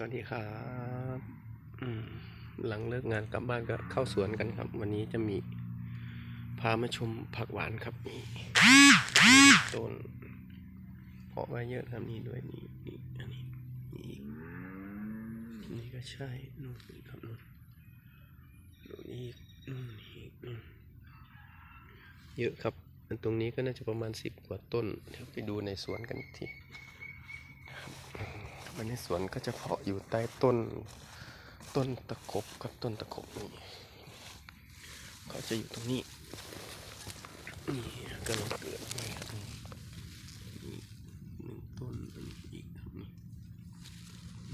สวัสดีครับหลังเลิกงานกลับบ้านก็เข้าสวนกันครับ วันนี้จะมีพามาชมผักหวานครับนี่ต้นเพาะไว้เยอะครับนี่ด้วยนี่นี่อันนี้นี่นี่ก็ใช่นู่นนี่ครับนู่นนู่นอีกนู่นอีกเยอะครับตรงนี้ก็น่าจะประมาณสิบกว่าต้นเดี๋ยวไปดูในสวนกันอีกที วันนี้สวนก็จะเพาะอยู่ใต้ต้นต้นตะขบกับต้นตะขบนี่เขาจะอยู่ตรงนี้นี่กำลังเกิดใหม่ครับนี่หนึ่งต้นอันนี้อีกครับนี่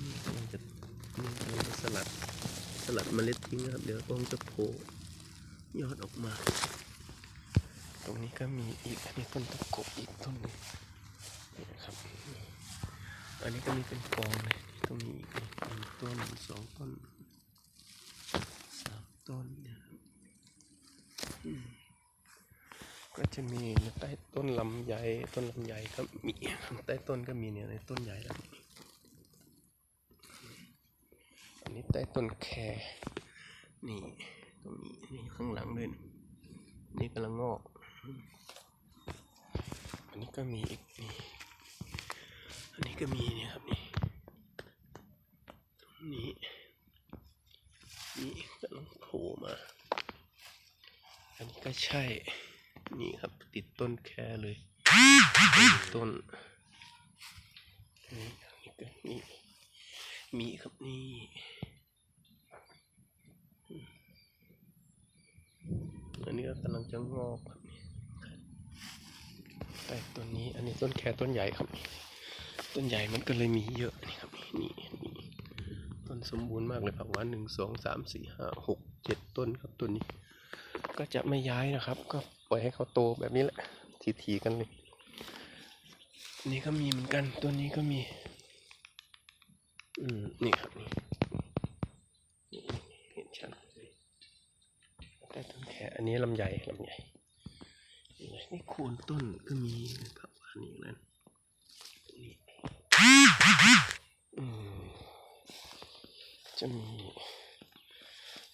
นี่กำลังจะนี่กำลังจะสลัดสลัดเมล็ดทิ้งนะครับเดี๋ยวคงจะโผล่ยอดออกมา ตรงนี้ก็มีอีกอันนี้ต้นตะขบอีกต้นหนึงนี่นะครับ อันนี้ก็มีเป็นกองเลยตรงนี้อีกนี่หนึ่งต้นสองต้นสามต้นก็จะมีใต้ต้นลำไยต้นลำไยก็มีใต้ต้นก็มีเนี่ยในต้นใหญ่แล้วอันนี้ใต้ต้นแครนี่ตรงนี้นี่ข้างหลังด้วยนี่กำลังงอก อันนี้ก็มีอีกนี่ ก็มีเนี่ยครับนี่ตรงนี้นี่กำลังโผล่มา อันนี้ก็ใช่ นี่ครับติดต้นแคเลยติดต้นนี่อันนี้ก็นี่มีครับนี่อันนี้ก็กำลังจะงอกครับแต่ต้นนี้ อันนี้ต้นแคต้นใหญ่ครับ ต้นใหญ่มันก็เลยมีเยอะนี่ครับนี่นี่ต้นสมบูรณ์มากเลยผักหวานหนึ่งสองสามสี่ห้าหกเจ็ดต้นครับต้นนี้ ก็จะไม่ย้ายนะครับ ก็ปล่อยให้เขาโตแบบนี้แหละทีๆกันเลยนี่ก็มีเหมือนกันต้นนี้ก็มี อืมนี่ครับนี่นี่เห็นชัดเลยใต้ต้นแคอันนี้ลำใหญ่ลำใหญ่นี่โคนต้นก็มีผักหวานอีกนั้นอืม จะมี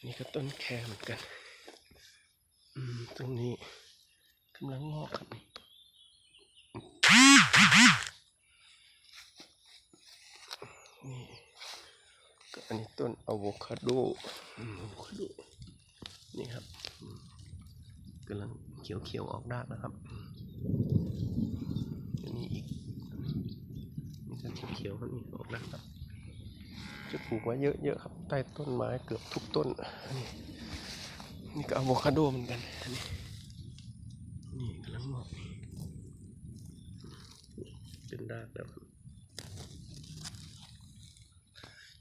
นี่ก็ต้นแคเหมือนกัน อืม ตรงนี้กำลังงอกครับนี่ก็อันนี้ต้นอะโวคาโดอะโวคาโด นี่ครับกำลังเขียวๆออกรากนะครับอันนี้อีกนี่ก็เขียวๆครับนี่ออกแล้วครับ จะปลูกไว้เยอะๆครับ ใต้ต้นไม้เกือบทุกต้นนี่นี่ก็อะโวคาโดเหมือนกันอันนี้นี่กำลังงอกเป็นรากแล้วครับ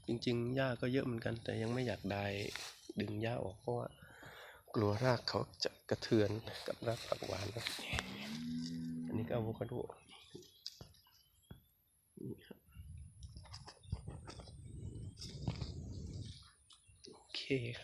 จริงๆหญ้าก็เยอะเหมือนกัน แต่ยังไม่อยากได้ดึงหญ้าออกเพราะว่ากลัวรากเขาจะกระเทือนกับรากผักหวานอันนี้ก็อะโวคาโดนี่ครับ Okay.